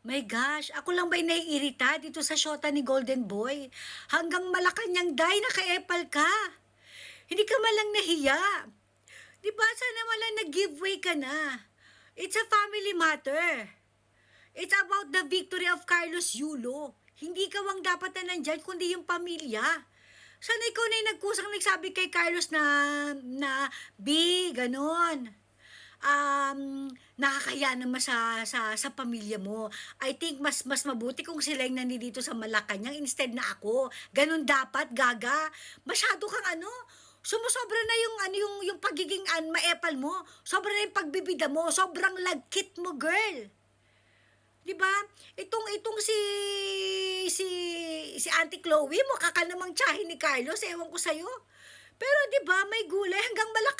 My gosh, ako lang ba'y naiirita dito sa shota ni Golden Boy? Hanggang Malacanang day naka-epal ka. Hindi ka malang nahiya. Di ba sana malang nag-giveaway ka na? It's a family matter. It's about the victory of Carlos Yulo. Hindi ka wang dapat na nandyan, kundi yung pamilya. Sana ikaw na yung nagkusang nagsabi kay Carlos na, na, B, ganon um, nakakaya naman sa, sa, sa pamilya mo. I think mas mas mabuti kung sila yung nandito sa Malacanang instead na ako. Ganun dapat, gaga. Masyado kang ano, sumusobra na yung ano yung yung pagiging an maepal mo. Sobra na yung pagbibida mo, sobrang lagkit mo, girl. 'Di ba? Itong itong si si si Auntie Chloe mo kaka namang tsahin ni Carlos, ewan ko sa'yo. Pero 'di ba, may gulay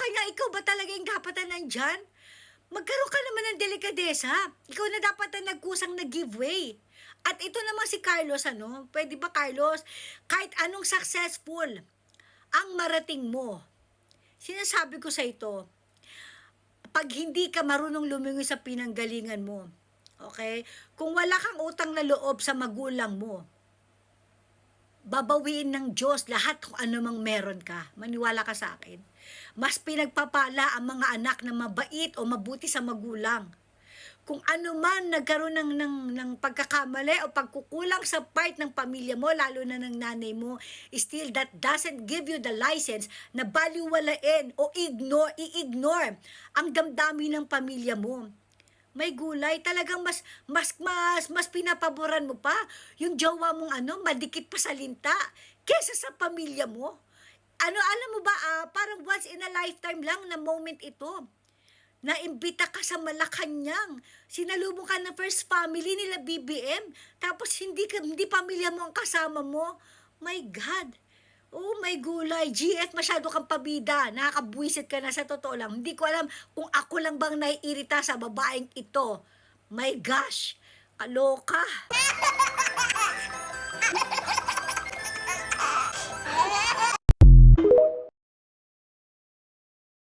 Malacanang ikaw ba talaga yung dapat na nandyan? Magkaroon ka naman ng delikadesa. Ikaw na dapat na nagkusang nag-giveaway. At ito naman si Carlos, ano? Pwede ba Carlos? Kahit anong successful ang marating mo, sinasabi ko sa ito, pag hindi ka marunong lumingon sa pinanggalingan mo, okay? Kung wala kang utang na loob sa magulang mo, babawiin ng Diyos lahat kung ano mang meron ka. Maniwala ka sa akin. Mas pinagpapala ang mga anak na mabait o mabuti sa magulang. Kung ano man nagkaroon ng, ng, ng pagkakamali o pagkukulang sa part ng pamilya mo, lalo na ng nanay mo, still that doesn't give you the license na baliwalain o ignore, i-ignore ang damdamin ng pamilya mo may gulay. Talagang mas mas mas mas pinapaboran mo pa. Yung jowa mong ano madikit pa sa linta kesa sa pamilya mo. Ano alam mo ba ah, parang once in a lifetime lang na moment ito. Naimbita ka sa Malacanang. Sinalubong ka ng first family nila BBM tapos hindi hindi pamilya mo ang kasama mo. My god Oh my gulay, GF, masyado kang pabida. Nakakabwisit ka na sa totoo lang. Hindi ko alam kung ako lang bang naiirita sa babaeng ito. My gosh, kaloka.